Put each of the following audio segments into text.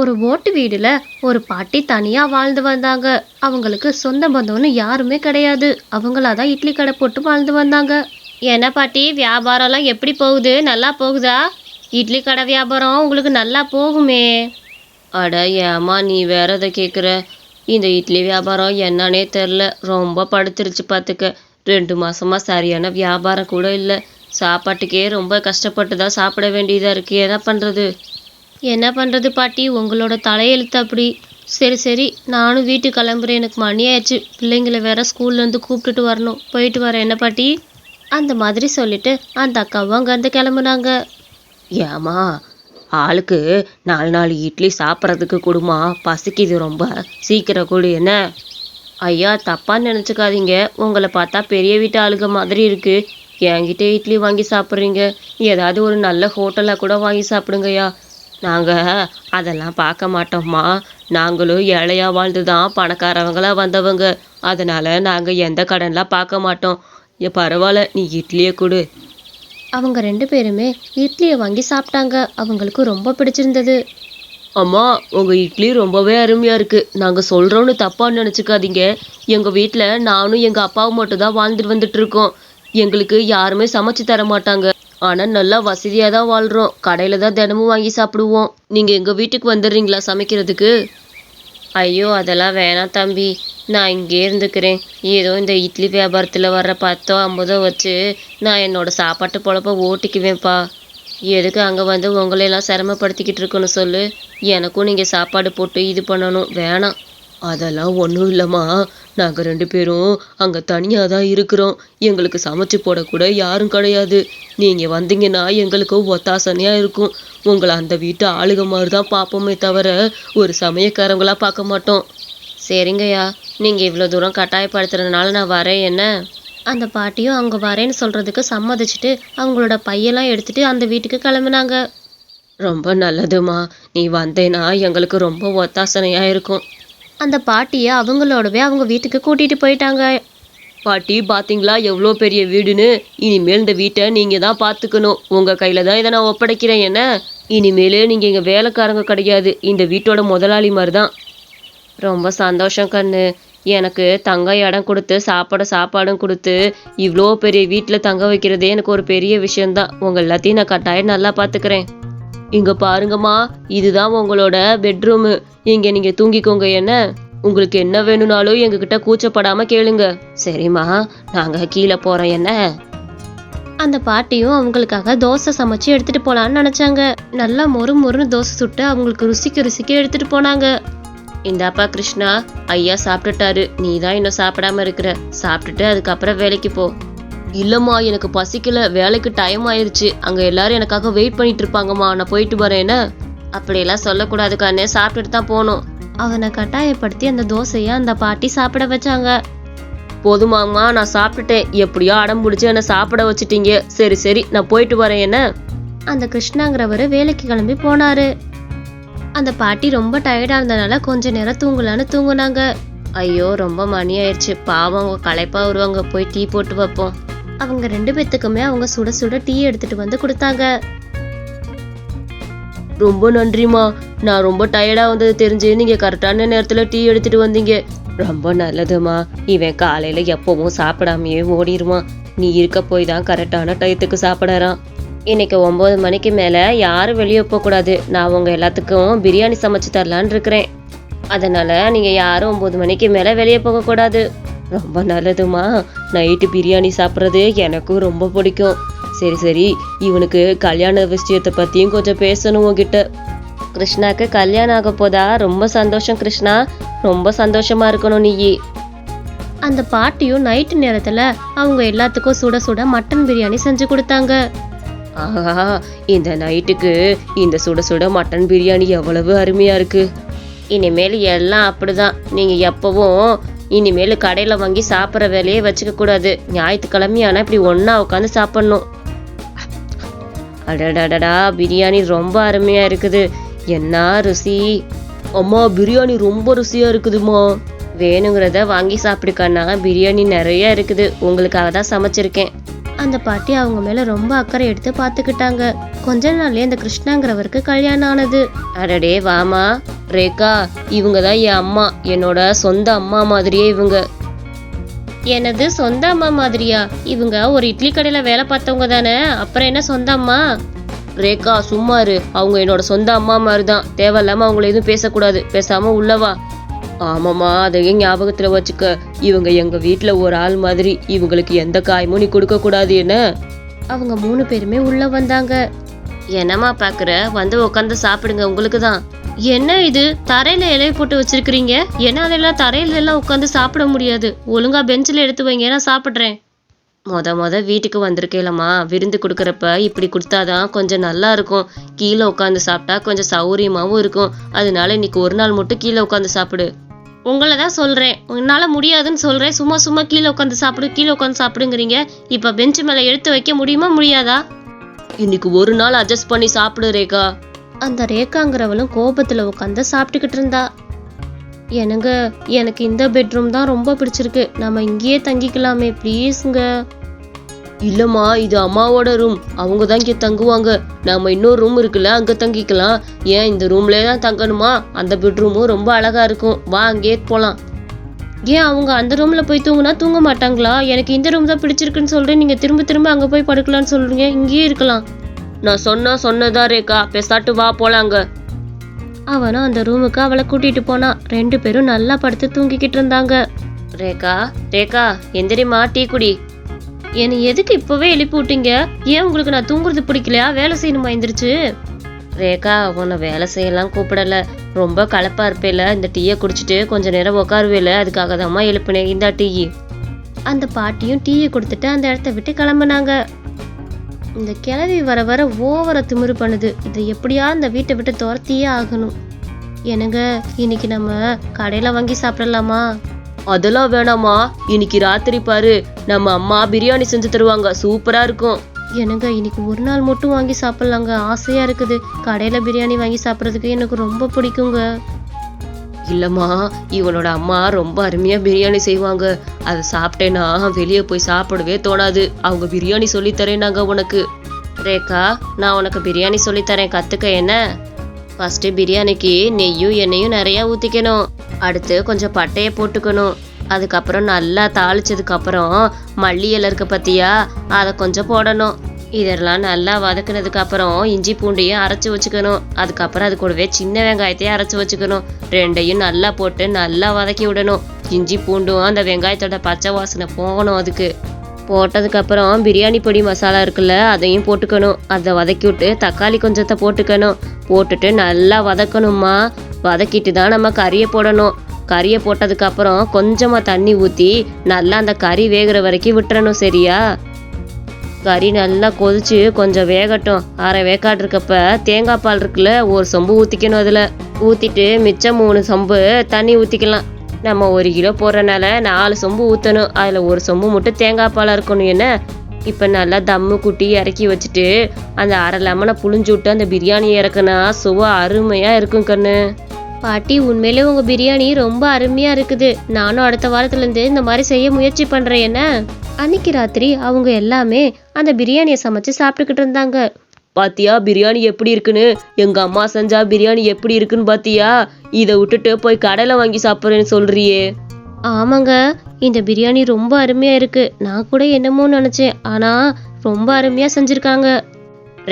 ஒரு ஓட்டு வீடுல ஒரு பாட்டி தனியா வாழ்ந்து வந்தாங்க. அவங்களுக்கு சொந்த பந்தம்னு யாருமே கிடையாது. அவங்களாதான் இட்லி கடை போட்டு வாழ்ந்து வந்தாங்க. என்ன பாட்டி வியாபாரம்லாம் எப்படி போகுது? நல்லா போகுதா? இட்லி கடை வியாபாரம் உங்களுக்கு நல்லா போகுமே? அட ஏமா நீ வேற எதை கேட்குற இந்த இட்லி வியாபாரம் என்னன்னே தெரில ரொம்ப படுத்துருச்சு பார்த்துக்க ரெண்டு மாசமா சரியான வியாபாரம் கூட இல்லை. சாப்பாட்டுக்கே ரொம்ப கஷ்டப்பட்டு தான் சாப்பிட வேண்டியதாக இருக்கு. என்ன பண்ணுறது என்ன பண்ணுறது பாட்டி? உங்களோட தலையெழுத்து அப்படி. சரி சரி. நானும் வீட்டுக்கு கிளம்புறேன். எனக்கு மணி ஆயிடுச்சு. பிள்ளைங்களை வேற ஸ்கூல்லேருந்து கூப்பிட்டுட்டு வரணும். போயிட்டு வரேன். என்ன பாட்டி? அந்த மாதிரி சொல்லிட்டு அந்த அக்காவும் அங்கேருந்து கிளம்புனாங்க. ஏமா ஆளுக்கு நாலு நாலு இட்லி சாப்பிட்றதுக்கு கொடுமா? பசிக்குது ரொம்ப. சீக்கிரம் கொடு. என்ன? ஐயா தப்பாக நினச்சிக்காதீங்க. உங்களை பார்த்தா பெரிய வீட்டு ஆளுங்க மாதிரி இருக்குது என்கிட்ட இட்லி வாங்கி சாப்பிட்றீங்க. ஏதாவது ஒரு நல்ல ஹோட்டலாக கூட வாங்கி சாப்பிடுங்கய்யா. நாங்கள் அதெல்லாம் பார்க்க மாட்டோம்மா. நாங்களும் ஏழையாக வாழ்ந்து தான் பணக்காரவங்களா வந்தவங்க. அதனால் நாங்கள் எந்த கடன்லாம் பார்க்க மாட்டோம். பரவாயில்ல நீ இட்லியே கொடு. அவங்க ரெண்டு பேருமே இட்லியை வாங்கி சாப்பிட்டாங்க. அவங்களுக்கு ரொம்ப பிடிச்சிருந்தது. அம்மா உங்கள் இட்லி ரொம்பவே அருமையாக இருக்குது நாங்கள் சொல்கிறோன்னு தப்பாக நினச்சிக்காதீங்க. எங்கள் வீட்டில் நானும் எங்கள் அப்பாவும் மட்டும் தான் வாழ்ந்துட்டு வந்துட்டு இருக்கோம். எங்களுக்கு யாருமே சமைச்சு தர மாட்டாங்க. ஆனால் நல்லா வசதியாக தான் வாழ்கிறோம் கடையில் தான் தினமும் வாங்கி சாப்பிடுவோம். நீங்கள் எங்கள் வீட்டுக்கு வந்துடுறீங்களா சமைக்கிறதுக்கு? ஐயோ அதெல்லாம் வேணாம் தம்பி. நான் இங்கே இருந்துக்கிறேன். ஏதோ இந்த இட்லி வியாபாரத்தில் வர்ற பத்தோ ஐம்பதோ வச்சு நான் என்னோட சாப்பாட்டு பொழப்ப ஓட்டிக்குவேன்ப்பா. எதுக்கு அங்கே வந்து உங்களையெல்லாம் சிரமப்படுத்திக்கிட்டு இருக்கணும் சொல்லு. எனக்கும் நீங்கள் சாப்பாடு போட்டு இது பண்ணணும். வேணாம். அதெல்லாம் ஒன்றும் இல்லைம்மா. நாங்கள் ரெண்டு பேரும் அங்கே தனியாக தான் இருக்கிறோம். எங்களுக்கு சமைச்சு போடக்கூட யாரும் கிடையாது. நீங்கள் வந்தீங்கன்னா எங்களுக்கு ஒத்தாசனையாக இருக்கும். உங்களை அந்த வீட்டு ஆளுக மாதிரி தான் பார்ப்போமே தவிர ஒரு சமயக்காரங்களா பார்க்க மாட்டோம். சரிங்கய்யா. நீங்கள் இவ்வளோ தூரம் கட்டாயப்படுத்துறதுனால நான் வரேன். என்ன? அந்த பாட்டியும் அவங்க வரேன்னு சொல்கிறதுக்கு சம்மதிச்சுட்டு அவங்களோட பையெல்லாம் எடுத்துட்டு அந்த வீட்டுக்கு கிளம்புனாங்க. ரொம்ப நல்லதும்மா. நீ வந்தேன்னா எங்களுக்கு ரொம்ப ஒத்தாசனையாக இருக்கும். அந்த பாட்டியை அவங்களோடவே அவங்க வீட்டுக்கு கூட்டிகிட்டு போயிட்டாங்க. பாட்டி பார்த்தீங்களா எவ்வளோ பெரிய வீடுன்னு. இனிமேல் இந்த வீட்டை நீங்கள் தான் பார்த்துக்கணும் உங்கள் கையில் தான் இதை நான் ஒப்படைக்கிறேன். என்ன? இனிமேல் நீங்கள் எங்கள் வேலைக்காரங்க கிடையாது. இந்த வீட்டோட முதலாளி மாதிரி தான் ரொம்ப சந்தோஷம் கண்ணு. எனக்கு தங்க இடம் கொடுத்து சாப்பாடு சாப்பாடும் கொடுத்து இவ்வளோ பெரிய வீட்டில் தங்க வைக்கிறதே எனக்கு ஒரு பெரிய விஷயந்தான் உங்கள் எல்லாத்தையும் நான் கட்டாயம் நல்லா பார்த்துக்கிறேன் இங்க பாருங்கம்மா இதுதான் உங்களோட பெட்ரூமு இங்க நீங்க தூங்கிக்கோங்க என்ன? உங்களுக்கு என்ன வேணும்னாலும் எங்ககிட்ட கூச்சப்படாம கேளுங்க. சரிம்மா நாங்கள் கீழே போகிறோம் என்ன? அந்த பாட்டியும் அவங்களுக்காக தோசை சமைச்சு எடுத்துட்டு போலான்னு நினைச்சாங்க. நல்லா மொறு மொறுன்னு தோசை சுட்டு அவங்களுக்கு ருசிக்க ருசிக்க எடுத்துட்டு போனாங்க. இந்தாப்பா கிருஷ்ணா ஐயா சாப்பிட்டுட்டாரு. நீ தான் இன்னும் சாப்பிடாம இருக்கிற. சாப்பிட்டுட்டு அதுக்கப்புறம் வேலைக்கு போ. இல்லைம்மா எனக்கு பசிக்கல வேலைக்கு டைம் ஆயிடுச்சு அங்கே எல்லாரும் எனக்காக வெயிட் பண்ணிட்டு இருப்பாங்கம்மா நான் போயிட்டு வரேன்னு அப்படியெல்லாம் சொல்லக்கூடாது கண்ணே சாப்பிட்டுட்டு தான் போகணும். அவனை கட்டாயப்படுத்தி அந்த தோசையை அந்த பாட்டி சாப்பிட வச்சாங்க. போதுமாங்கம்மா நான் சாப்பிட்டுட்டேன். எப்படியோ அடம் பிடிச்சி என்னை சாப்பிட வச்சிட்டீங்க. சரி சரி நான் போயிட்டு வரேன் என்ன? அந்த கிருஷ்ணாங்கிறவர் வேலைக்கு கிளம்பி போனாரு. அந்த பாட்டி ரொம்ப டயர்டாக இருந்தனால கொஞ்ச நேரம் தூங்கலான்னு தூங்குனாங்க. ஐயோ ரொம்ப மணி ஆயிடுச்சு பாவம் அவங்க களைப்பாக வருவாங்க. போய் டீ போட்டு வைப்போம். அவங்க ரெண்டு பேத்துக்குமே அவங்க சுட சுட டீ எடுத்துட்டு வந்து கொடுத்தாங்க. ரொம்ப நன்றிம்மா. நான் ரொம்ப டயர்டா வந்தது தெரிஞ்சு நீங்க கரெக்டான நேரத்துல டீ எடுத்துட்டு வந்தீங்க. ரொம்ப நல்லதும்மா. இவன் காலையில எப்பவும் சாப்பிடாமையே ஓடிடுவான் நீ இருக்க போய் தான் கரெக்டான டயத்துக்கு சாப்பிடறான். இன்னைக்கு ஒன்பது மணிக்கு மேல யாரும் வெளியே போகக்கூடாது நான் உங்க எல்லாத்துக்கும் பிரியாணி சமைச்சு தரலான்னு இருக்கிறேன். அதனால நீங்க யாரும் ஒன்பது மணிக்கு மேல வெளியே போகக்கூடாது ரொம்ப நல்லதும்மா. நைட்டு பிரியாணி சாப்பிட்றது எனக்கும் ரொம்ப பிடிக்கும். சரி சரி இவனுக்கு கல்யாண விஷயத்தை பத்தியும் கொஞ்சம் பேசணும் உன்கிட்ட. கிருஷ்ணாக்கு கல்யாணம் ஆக போதா? ரொம்ப சந்தோஷம் கிருஷ்ணா. ரொம்ப சந்தோஷமா இருக்கணும் நீ அந்த பாட்டியும் நைட்டு நேரத்துல அவங்க எல்லாத்துக்கும் சுட சுட மட்டன் பிரியாணி செஞ்சு கொடுத்தாங்க. ஆஹா இந்த நைட்டுக்கு இந்த சுட சுட மட்டன் பிரியாணி எவ்வளவு அருமையா இருக்கு. இனிமேல் எல்லாம் அப்படிதான். நீங்க எப்பவும் இனிமேல் கடையில் வாங்கி சாப்பிட்ற வேலையே வச்சுக்க கூடாது. ஞாயிற்றுக்கிழமையானா இப்படி ஒன்றா உட்காந்து சாப்பிடணும். அடடடடா பிரியாணி ரொம்ப அருமையா இருக்குது. என்ன ருசி? அம்மா பிரியாணி ரொம்ப ருசியா இருக்குதுமா வேணுங்கிறத வாங்கி சாப்பிடுக்கண்ணா பிரியாணி நிறைய இருக்குது. உங்களுக்காக தான் சமைச்சிருக்கேன். அந்த பாட்டி அவங்க மேல ரொம்ப அக்கறை எடுத்து பார்த்துக்கிட்டாங்க கொஞ்ச நாள்லயே அந்த கிருஷ்ணாங்கிறவருக்கு கல்யாணம் ஆனது. அடடே வாமா ரேகா இவங்க தான் என் அம்மா என்னோட சொந்த அம்மா மாதிரியே இவங்க. எனது சொந்த அம்மா மாதிரியா? இவங்க ஒரு இட்லி கடையில வேலை பார்த்தவங்க தானே? அப்புறம் என்ன சொந்த அம்மா? ரேகா சும்மா இரு. அவங்க என்னோட சொந்த அம்மா மாதிரி தான் தேவையில்லாம அவங்கள எதுவும் பேசக்கூடாது. பேசாம உள்ளவா ஆமாம்மா அதையும் ஞாபகத்துல வச்சுக்க. இவங்க எங்க வீட்ல ஒரு ஆள் மாதிரி. இவங்களுக்கு எந்த காயமும் நீ கொடுக்க கூடாது என்ன? அவங்க மூணு பேருமே உள்ள வந்தாங்க. என்னம்மா பாக்குற? வந்து உட்காந்து சாப்பிடுங்க உங்களுக்கு தான். என்ன இது? தரையில இலைய போட்டு வச்சிருக்கிறீங்க? என்னால எல்லாம் தரையில எல்லாம் உட்காந்து சாப்பிட முடியாது. ஒழுங்கா பெஞ்சில் எடுத்து வைங்க நான் சாப்பிடுறேன். மொத மொத வீட்டுக்கு வந்திருக்கேலம்மா. விருந்து கொடுக்கறப்ப இப்படி கொடுத்தாதான் கொஞ்சம் நல்லா இருக்கும். கீழே உட்காந்து சாப்பிட்டா கொஞ்சம் சௌரியமாவும் இருக்கும். அதனால இன்னைக்கு ஒரு நாள் மட்டும் கீழே உட்காந்து சாப்பிடு. உங்களை தான் சொல்கிறேன் என்னால் முடியாதுன்னு சொல்கிறேன் சும்மா சும்மா கீழே உட்காந்து சாப்பிடு கீழே உட்காந்து சாப்பிடுங்கிறீங்க. இப்போ பெஞ்சு மேலே எடுத்து வைக்க முடியுமா முடியாதா? இன்னைக்கு ஒரு நாள் அட்ஜஸ்ட் பண்ணி சாப்பிடு ரேகா. அந்த ரேகாங்கிறவளும் கோபத்தில் உட்காந்து சாப்பிட்டுக்கிட்டு இருந்தா. எனங்க எனக்கு இந்த பெட்ரூம் தான் ரொம்ப பிடிச்சிருக்கு. நம்ம இங்கேயே தங்கிக்கலாமே ப்ளீஸுங்க இல்லம்மா இது அம்மாவோட ரூம் அவங்க தான் இங்க தங்குவாங்க. நாம இன்னொரு ரூம் இருக்குல்ல அங்க தங்கிக்கலாம். ஏன் இந்த ரூம்லயே தான் தங்கணுமா? அந்த பெட்ரூமும் ரொம்ப அழகா இருக்கும். வா அங்கேயே போலாம். ஏன் அவங்க அந்த ரூம்ல போய் தூங்குனா தூங்க மாட்டாங்களா? எனக்கு இந்த ரூம் தான் பிடிச்சிருக்குன்னு சொல்றேன். நீங்க திரும்ப திரும்ப அங்க போய் படுக்கலாம்னு சொல்றீங்க. இங்கேயே இருக்கலாம். நான் சொன்னா சொன்னதா ரேகா? பேசாட்டு வா போலாம் அங்க. அவனும் அந்த ரூமுக்கு அவளை கூட்டிட்டு போனான் ரெண்டு பேரும் நல்லா படுத்து தூங்கிக்கிட்டு இருந்தாங்க. ரேகா ரேகா எந்திரிமா டீ குடி. என்னை எதுக்கு இப்பவே எழுப்பி விட்டீங்க? ஏன் உங்களுக்கு நான் தூங்குறது பிடிக்கலையா? வேலை செய்யணுமா எந்திரிச்சு? ரேகா உன்னை வேலை செய்யலாம் கூப்பிடல. ரொம்ப களைப்பா இருப்பேல இந்த டீயை குடிச்சிட்டு கொஞ்ச நேரம் உட்காருவேல அதுக்காக தாம்மா எழுப்பினேன் இந்த டீ. அந்த பாட்டியும் டீயை கொடுத்துட்டு அந்த இடத்த விட்டு கிளம்புனாங்க. இந்த கிளவி வர வர ஓவர திமிரு பண்ணுது. இதை எப்படியா இந்த வீட்டை விட்டு துரத்தியே ஆகணும். என்னங்க இன்னைக்கு நம்ம கடையில வாங்கி சாப்பிடலாமா? அதெல்லாம் வேணாம்மா இன்னைக்கு ராத்திரி பாரு. நம்ம அம்மா பிரியாணி செஞ்சு தருவாங்க. சூப்பரா இருக்கும். என்னங்க இன்னைக்கு ஒரு நாள் மட்டும் வாங்கி சாப்பிடலாங்க. ஆசையா இருக்குது. கடையில பிரியாணி வாங்கி சாப்பிட்றதுக்கு எனக்கு ரொம்ப பிடிக்குங்க. இல்லம்மா இவனோட அம்மா ரொம்ப அருமையா பிரியாணி செய்வாங்க. அதை சாப்பிட்டேன்னா வெளியே போய் சாப்பிடவே தோணாது. அவங்க பிரியாணி சொல்லித் தரேனாங்க உனக்கு. ரேகா நான் உனக்கு பிரியாணி சொல்லித் தரேன். கத்துக்க என்ன? ஃபர்ஸ்ட் பிரியாணிக்கு நெய்யும் எண்ணெயும் நிறைய ஊத்திக்கணும். அடுத்து கொஞ்சம் பட்டையை போட்டுக்கணும். அதுக்கப்புறம் நல்லா தாளிச்சதுக்கப்புறம் மல்லி இலை இருக்கு பத்தியா அதை கொஞ்சம் போடணும். இதெல்லாம் நல்லா வதக்குனதுக்கு அப்புறம் இஞ்சி பூண்டையும் அரைச்சி வச்சுக்கணும். அதுக்கப்புறம் அது கூடவே சின்ன வெங்காயத்தையும் அரைச்சி வச்சுக்கணும். ரெண்டையும் நல்லா போட்டு நல்லா வதக்கி விடணும். இஞ்சி பூண்டும் அந்த வெங்காயத்தோட பச்சை வாசனை போகணும் அதுக்கு. போட்டதுக்கப்புறம் பிரியாணி பொடி மசாலா இருக்குல்ல அதையும் போட்டுக்கணும். அதை வதக்கி விட்டு தக்காளி கொஞ்சத்தை போட்டுக்கணும். போட்டுட்டு நல்லா வதக்கணுமா வதக்கிட்டு தான் நம்ம கறியை போடணும். கறியை போட்டதுக்கப்புறம் கொஞ்சமாக தண்ணி ஊற்றி நல்லா அந்த கறி வேகிற வரைக்கும் விட்டுறணும் சரியா? கறி நல்லா கொதிச்சு கொஞ்சம் வேகட்டும். அரை வேக்காடு இருக்கப்ப தேங்காய் பால் இருக்குல்ல ஒரு சொம்பு ஊற்றிக்கணும் அதில். ஊற்றிட்டு மிச்சம் மூணு சொம்பு தண்ணி ஊற்றிக்கலாம் நம்ம ஒரு கிலோ போடுறனால நாலு சொம்பு ஊற்றணும் அதில் ஒரு சொம்பு மட்டும் தேங்காய் பாலாக இருக்கணும் என்ன? இப்போ நல்லா தம்மு குட்டி இறக்கி வச்சுட்டு அந்த அரை லெமனை புழிஞ்சு விட்டு அந்த பிரியாணி இறக்குனா சுவை அருமையாக இருக்கும் கண்ணு. பாட்டி உண்மையிலே உங்க பிரியாணி ரொம்ப அருமையா இருக்குது. நானும் அடுத்த வாரத்துல இருந்து இந்த மாதிரி செய்ய முயற்சி பண்றேன் என்ன? அன்னைக்கு ராத்திரி அவங்க எல்லாமே அந்த பிரியாணியை சமைச்சு சாப்பிட்டுக்கிட்டு இருந்தாங்க. பாத்தியா பிரியாணி எப்படி இருக்குன்னு? எங்க அம்மா செஞ்சா பிரியாணி எப்படி இருக்குன்னு பாத்தியா? இதை விட்டுட்டு போய் கடையில வாங்கி சாப்பிட்றேன்னு சொல்றியே. ஆமாங்க இந்த பிரியாணி ரொம்ப அருமையா இருக்கு. நான் கூட என்னமோ நினைச்சேன். ஆனா ரொம்ப அருமையா செஞ்சிருக்காங்க.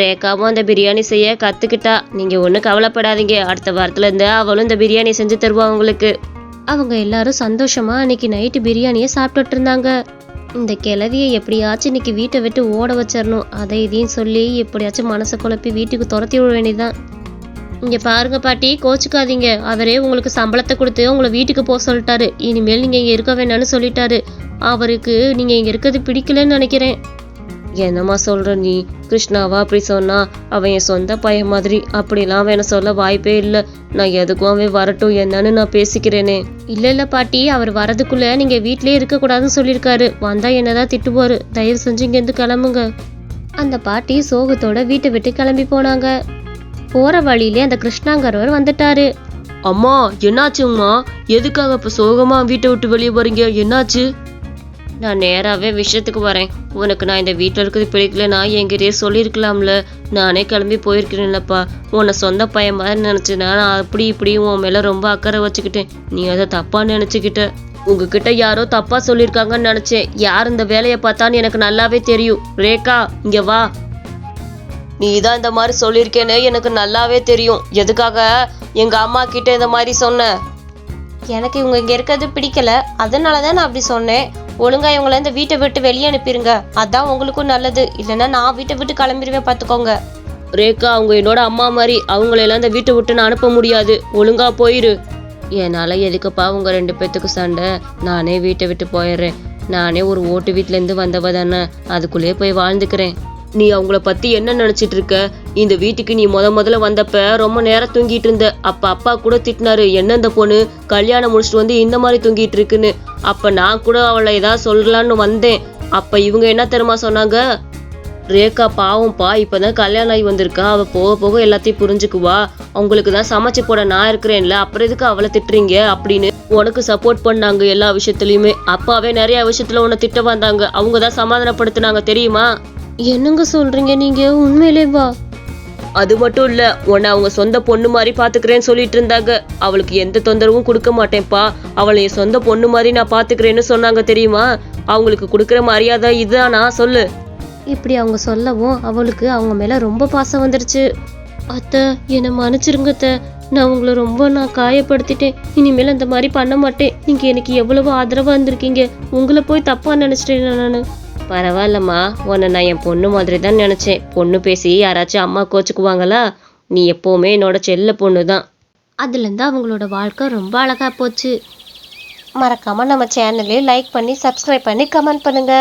ரேகாவும் அந்த பிரியாணி செய்ய கத்துக்கிட்டா. நீங்க ஒன்றும் கவலைப்படாதீங்க. அடுத்த வாரத்துல இருந்து அவளும் இந்த பிரியாணி செஞ்சு தருவா உங்களுக்கு. அவங்க எல்லாரும் சந்தோஷமா அன்னைக்கு நைட்டு பிரியாணியை சாப்பிட்டுட்டு இருந்தாங்க. இந்த கிளவியை எப்படியாச்சும் இன்னைக்கு வீட்டை விட்டு ஓட வச்சிடணும். அதை இதையும் சொல்லி எப்படியாச்சும் மனசை குழப்பி வீட்டுக்கு துரத்தி விட வேண்டியதுதான். இங்கே பாருங்க பாட்டி கோச்சுக்காதீங்க. அவரே உங்களுக்கு சம்பளத்தை கொடுத்து உங்களை வீட்டுக்கு போக சொல்லிட்டாரு. இனிமேல் நீங்கள் இங்கே இருக்க வேணாம்னு சொல்லிட்டாரு. அவருக்கு நீங்கள் இங்கே இருக்கிறது பிடிக்கலன்னு நினைக்கிறேன். என்னம்மா சொல்ற நீ? கிருஷ்ணாவா அப்படி சொன்னா அவன் என் சொந்த பையன் மாதிரி அப்படிலாம் அவன் என்ன சொல்ல வாய்ப்பே இல்லை. நான் எதுக்கும் அவன் வரட்டும் என்னன்னு நான் பேசிக்கிறேனே. இல்ல இல்ல பாட்டி அவர் வரதுக்குள்ள நீங்க வீட்லயே இருக்க கூடாதுன்னு சொல்லியிருக்காரு. வந்தா என்னதான் திட்டுவாரு. தயவு செஞ்சு இங்க இருந்து கிளம்புங்க. அந்த பாட்டி சோகத்தோட வீட்டை விட்டு கிளம்பி போனாங்க. போற வழியிலே அந்த கிருஷ்ணாங்கிறவர் வந்துட்டாரு. அம்மா என்னாச்சுங்கம்மா? எதுக்காக இப்ப சோகமா வீட்டை விட்டு வெளியே போறீங்க? என்னாச்சு? நான் நேராகவே விஷயத்துக்கு வரேன். உனக்கு நான் இந்த வீட்டில் இருக்கிறது பிடிக்கலன்னா என்கிட்டயே சொல்லியிருக்கலாம்ல. நானே கிளம்பி போயிருக்கிறேன்லப்பா உன்னை சொந்த பையன் மாதிரி நினச்சினா நான் அப்படி இப்படி உன் மேலே ரொம்ப அக்கறை வச்சுக்கிட்டேன். நீ அதை தப்பாக நினச்சிக்கிட்ட. உங்ககிட்ட யாரோ தப்பாக சொல்லியிருக்காங்கன்னு நினச்சேன். யார் இந்த வேலையை பார்த்தான்னு எனக்கு நல்லாவே தெரியும். ரேகா இங்கே வா. நீ தான் இந்த மாதிரி சொல்லியிருக்கேன்னு எனக்கு நல்லாவே தெரியும். எதுக்காக எங்கள் அம்மா கிட்ட இந்த மாதிரி சொன்ன? எனக்கு இவங்க இங்கே இருக்கிறது பிடிக்கல. அதனால தான் நான் அப்படி சொன்னேன். ஒழுங்கா இவங்கள இந்த வீட்டை விட்டு வெளியே அனுப்பிடுங்க அதான் உங்களுக்கும் நல்லது. இல்லைன்னா நான் வீட்டை விட்டு கிளம்பிடுவேன் பார்த்துக்கோங்க ரேகா அவங்க என்னோட அம்மா மாதிரி அவங்களெல்லாம் இந்த வீட்டை விட்டு நான் அனுப்ப முடியாது. ஒழுங்கா போயிரு. என்னால் எதுக்குப்பா உங்கள் ரெண்டு பேத்துக்கு சண்டை? நானே வீட்டை விட்டு போயிடுறேன். நானே ஒரு ஓட்டு வீட்டிலேருந்து வந்தவ தானே அதுக்குள்ளேயே போய் வாழ்ந்துக்கிறேன். நீ அவங்கள பற்றி என்ன நினச்சிட்டு இருக்க? இந்த வீட்டுக்கு நீ முத முதல்ல வந்தப்ப ரொம்ப நேரம் தூங்கிட்டு இருந்த. அப்ப அப்பா கூட திட்டினாரு என்ன இந்த பொண்ணு? கல்யாணம் முடிச்சுட்டு வந்து இந்த மாதிரி தூங்கிட்டு இருக்குன்னு. அப்ப நான் கூட அவளை ஏதாவது சொல்லலான்னு வந்தேன். அப்ப இவங்க என்ன தெரியுமா சொன்னாங்க? ரேகா பாவம்ப்பா இப்பதான் கல்யாணம் ஆகி வந்திருக்கா. அவ போக போக எல்லாத்தையும் புரிஞ்சுக்குவா. அவங்களுக்கு தான் சமைச்சு போட நான் இருக்கிறேன்ல. அப்புறம் எதுக்கு அவளை திட்டுறீங்க? அப்படின்னு உனக்கு சப்போர்ட் பண்ணாங்க எல்லா விஷயத்துலயுமே. அப்பாவே நிறைய விஷயத்துல உன்னை திட்ட வந்தாங்க. அவங்க தான் சமாதானப்படுத்தினாங்க தெரியுமா? என்னங்க சொல்றீங்க நீங்க? உண்மையிலே வா அது மட்டும் இல்ல உன்னை அவங்க சொந்த பொண்ணு மாதிரி பாத்துக்கிறேன்னு சொல்லிட்டு இருந்தாங்க. அவளுக்கு எந்த தொந்தரவும் கொடுக்க மாட்டேன்ப்பா. அவளை என் சொந்த பொண்ணு மாதிரி நான் பாத்துக்கிறேன்னு சொன்னாங்க தெரியுமா? அவங்களுக்கு கொடுக்குற மரியாதை இதுதானா? சொல்லு. இப்படி அவங்க சொல்லவும் அவளுக்கு அவங்க மேல ரொம்ப பாசம் வந்துருச்சு. அத்தை என்னை மன்னிச்சிருங்க அத்தை. நான் உங்களை ரொம்ப நான் காயப்படுத்திட்டேன். இனிமேல் அந்த மாதிரி பண்ண மாட்டேன். நீங்கள் எனக்கு எவ்வளவு ஆதரவாக இருந்திருக்கீங்க? உங்களை போய் தப்பாக நினச்சிட்டேன் நான்? பரவாயில்லம்மா. உன்னை நான் என் பொண்ணு மாதிரி தான் நினைச்சேன். பொண்ணு பேசி யாராச்சும் அம்மா கோச்சுக்குவாங்களா? நீ எப்பவுமே என்னோட செல்ல பொண்ணு தான் அதுலேருந்து அவங்களோட வாழ்க்கை ரொம்ப அழகா போச்சு. மறக்காம நம்ம சேனலையும் லைக் பண்ணி சப்ஸ்கிரைப் பண்ணி கமெண்ட் பண்ணுங்க.